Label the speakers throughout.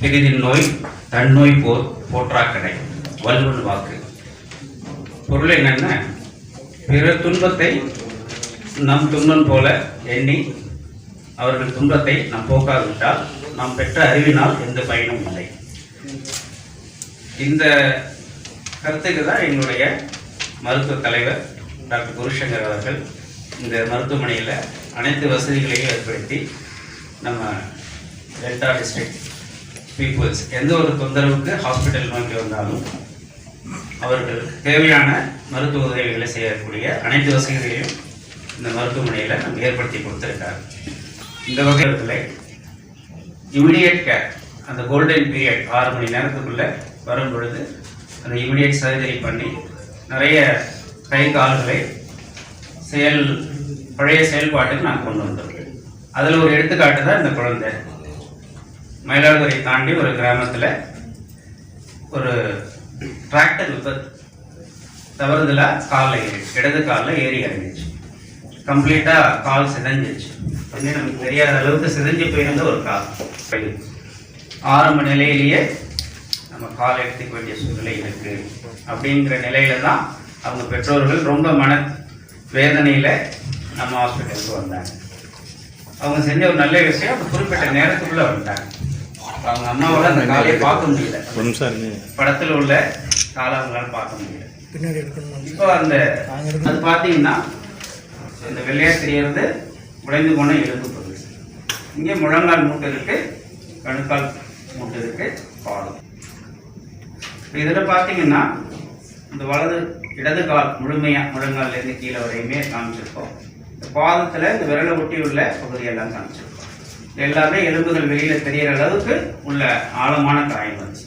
Speaker 1: பிரிதின் நோய் தன்னோய் போர் போற்றாக்கடை வல்லுன் வாக்கு. பொருள் என்னென்ன பிற துன்பத்தை நம் துன்பம் போல எண்ணி அவர்கள் துன்பத்தை நாம் போக்காவிட்டால் நாம் பெற்ற அறிவினால் எந்த பயனும் இல்லை. இந்த கருத்துக்கு தான் எங்களுடைய மருத்துவ தலைவர் டாக்டர் குருசங்கர் அவர்கள் இந்த மருத்துவமனையில் அனைத்து வசதிகளையும் ஏற்படுத்தி நம்ம டெல்டா டிஸ்ட்ரிக்ட் பீப்புள்ஸ் எந்த ஒரு தொந்தரவுக்கு ஹாஸ்பிட்டல் நோக்கி வந்தாலும் அவர்களுக்கு தேவையான மருத்துவ உதவிகளை செய்யக்கூடிய அனைத்து வசதிகளையும் இந்த மருத்துவமனையில் நம்ம ஏற்படுத்தி கொடுத்துருக்காரு இந்த வகையில் இமிடியேட் கேர் அந்த கோல்டன் பீரியட் ஆறு மணி நேரத்துக்குள்ளே வரும் பொழுது அந்த இமிடியேட் சர்ஜரி பண்ணி நிறைய கை கால்களை செயல் பழைய செயல்பாட்டுக்கு நான் கொண்டு வந்திருக்கேன் அதில் ஒரு எடுத்துக்காட்டு தான் இந்த குழந்தை. மயிலாடுதுறை தாண்டி ஒரு கிராமத்தில் ஒரு டிராக்டர் விபத்து தவறுதலாக காலில் ஏறி இடது காலில் ஏறி இறங்கிச்சு. கம்ப்ளீட்டாக கால் சிதைஞ்சிருச்சு அப்படின்னு நமக்கு தெரியாத அளவுக்கு சிதைஞ்சு போயிருந்த ஒரு கால். பையன். ஆரம்ப நிலையிலேயே நம்ம கால் எடுத்துக்க வேண்டிய சூழ்நிலை இருக்கு. அப்படிங்கிற நிலையில தான் அவங்க பெற்றோர்கள் ரொம்ப மன வேதனையில் நம்ம ஹாஸ்பிட்டலுக்கு வந்தாங்க. அவங்க செஞ்ச ஒரு நல்ல விஷயம் குறிப்பிட்ட நேரத்துக்குள்ளே வந்துட்டாங்க. அவங்க அம்மாவோட அந்த காலையை பார்க்க முடியல. படத்துல உள்ள காலை அவங்களால பார்க்க முடியல. இப்போ அந்த அது பார்த்தீங்கன்னா இந்த வெள்ளையா தெரியறது உடைந்து போன எலும்பு பகுதி. இங்கே முழங்கால் மூட்டு இருக்கு கணுக்கால் மூட்டு இருக்கு பாதம் இப்போ இதில் பார்த்தீங்கன்னா இந்த வலது இடது கால் முழுமையா முழங்கால்ல இருந்து கீழே வரையுமே காமிச்சிருக்கோம். இந்த பாதத்துல இந்த விரலை ஒட்டி உள்ள பகுதியெல்லாம் காமிச்சிருக்கோம். எல்லாமே எலும்புகள் வெளியில தெரியற அளவுக்கு உள்ள ஆழமான காயம் வந்து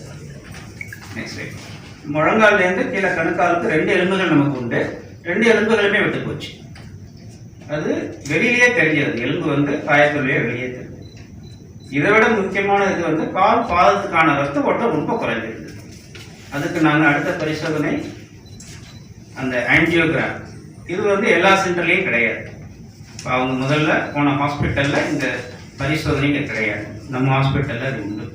Speaker 1: நெக்ஸ்ட் முழங்கால்ல இருந்து கீழே கணுக்காலுக்கு ரெண்டு எலும்புகள் நமக்கு உண்டு. ரெண்டு எலும்புகளுமே விட்டு போச்சு. அது வெளியிலேயே தெரிஞ்சது. எலும்பு வந்து காயத்துள்ளே வெளியே தெரிஞ்சது. இதை விட முக்கியமான இது வந்து கால் பாதத்துக்கான ரத்த ஓட்டம் ரொம்ப குறைஞ்சிருந்தது அதுக்கு நாங்கள் அடுத்த பரிசோதனை அந்த ஆன்ஜியோகிராம் இது வந்து எல்லா சென்டர்லேயும் கிடையாது. இப்போ அவங்க முதல்ல போன ஹாஸ்பிட்டலில் இந்த பரிசோதனை கிடையாது. நம்ம ஹாஸ்பிட்டலில் அது உண்டு.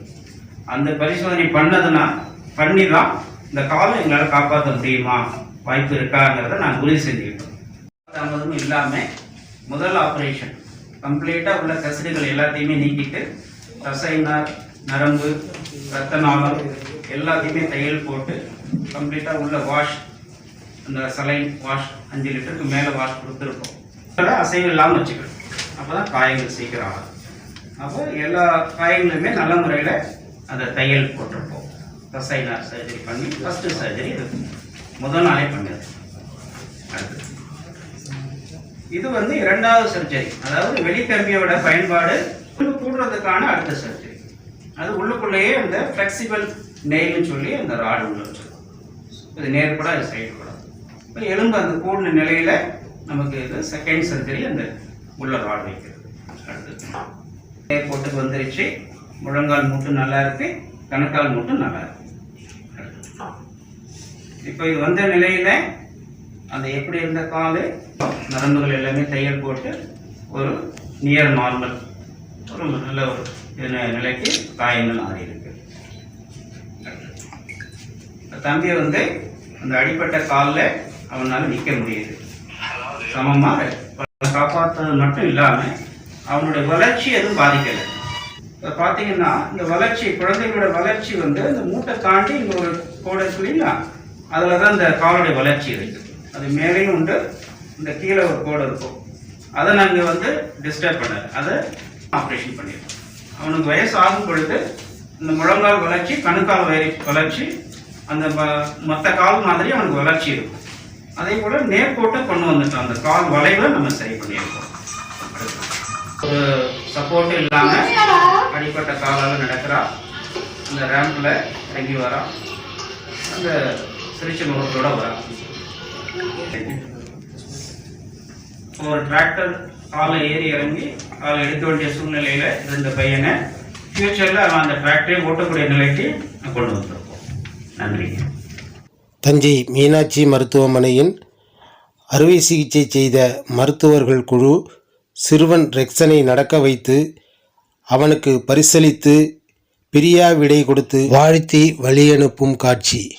Speaker 1: அந்த பரிசோதனை பண்ணதுன்னா பண்ணி தான் இந்த காலை எங்களால் காப்பாற்ற முடியுமா? வாய்ப்பு இருக்காங்கிறத நாங்கள் உறுதி செஞ்சுக்கிட்டோம். தாமதமும் இல்லாமல் முதல் ஆப்ரேஷன் கம்ப்ளீட்டாக உள்ள கசிடுகள் எல்லாத்தையுமே நீக்கிட்டு தசைனார் நரம்பு ரத்த நாளம் எல்லாத்தையுமே தையல் போட்டு கம்ப்ளீட்டாக உள்ள வாஷ் அந்த சலைன் வாஷ் அஞ்சு லிட்டருக்கு மேலே வாஷ் கொடுத்துருக்கோம். அசைவு இல்லாமல் வச்சுக்கணும் அப்போ தான் காயங்கள் சீக்கிரம் ஆகும். அப்போ எல்லா காயங்களுமே நல்ல முறையில் அந்த தையல் போட்டிருப்போம். தசைனார் சர்ஜரி பண்ணி ஃபஸ்ட்டு சர்ஜரி இது முதல் நாளே பண்ணது அடுத்து. இது வந்து இரண்டாவது சர்ஜரி அதாவது வெளிக்கம்பியோட பயன்பாடு உள்ளு கூடுறதுக்கான அடுத்த சர்ஜரி அது உள்ளுக்குள்ளேயே அந்த ஃப்ளெக்சிபிள் நெயில்னு சொல்லி அந்த ராடு உள்ள வச்சிருக்கோம். இது நேர்பட அது சைடு கூட இப்போ எலும்பு அந்த கூடின நிலையில் நமக்கு இது செகண்ட் சர்ஜரி அந்த உள்ள ராடு வைக்கிறது. அடுத்து. போட்டுக்கு வந்துருச்சு முழங்கால் மூட்டும் நல்லா இருக்கு கணக்கால் மூட்டும் நல்லா இருக்கு. இப்போ இது வந்த நிலையில அந்த எப்படி இருந்த காலு? நரம்புகள் எல்லாமே தையல் போட்டு ஒரு நியர் நார்மல் ஒரு நல்ல ஒரு நிலைக்கு காயங்கள் மாறி இருக்கு. தம்பி வந்து அந்த அடிப்பட்ட காலில் அவனால் நிற்க முடியுது. சமமாக காப்பாற்றுறது மட்டும் இல்லாமல் அவனுடைய வளர்ச்சி எதுவும் பாதிக்கலை. இப்போ பார்த்தீங்கன்னா இந்த வளர்ச்சி குழந்தைகளோட வளர்ச்சி வந்து இந்த மூட்டை தாண்டி இங்கே ஒரு கோடை சொல்லிங்களா இல்லைங்களா? அதில் தான் இந்த காலுடைய வளர்ச்சி இருக்குது அது மேலேயும் உண்டு இந்த கீழே ஒரு கோடு இருக்கும். அதை நாங்கள் வந்து டிஸ்டர்ப் பண்ணல. அதை ஆப்ரேஷன் பண்ணியிருக்கோம் அவனுக்கு வயசு ஆகும் பொழுது இந்த முழங்கால் வளர்ச்சி கணுக்கால் வயரி வளர்ச்சி அந்த ம- மற்ற கால் மாதிரி அவனுக்கு வளர்ச்சி இருக்கும். அதே போல நேர்கோட்டை கொண்டு வந்துட்டோம் அந்த கால் வளைவை நம்ம சரி பண்ணியிருக்கோம். ஒரு சப்போர்ட் இல்லாம அடிப்பட்ட காலால நடக்கிறா. அந்த ரேம்ப்ல இறங்கி வரா. அந்த சிரிச்ச முகத்தோட வரா. ஒரு டிராக்டர் காலை ஏறி இறங்கி காலை எடுக்க வேண்டிய சூழ்நிலையில இருந்த பையனை ஃபியூச்சர்ல அவன் அந்த டிராக்டரை ஓட்டக்கூடிய நிலைக்கு கொண்டு வந்திருக்கோம். நன்றிங்க
Speaker 2: தஞ்சை மீனாட்சி மருத்துவமனையின் அறுவை சிகிச்சை செய்த மருத்துவர்கள் குழு சிறுவன் ரெக்சனை நடக்க வைத்து அவனுக்கு பரிசளித்து பிரியா விடை கொடுத்து வாழ்த்தி வழியனுப்பும் காட்சி.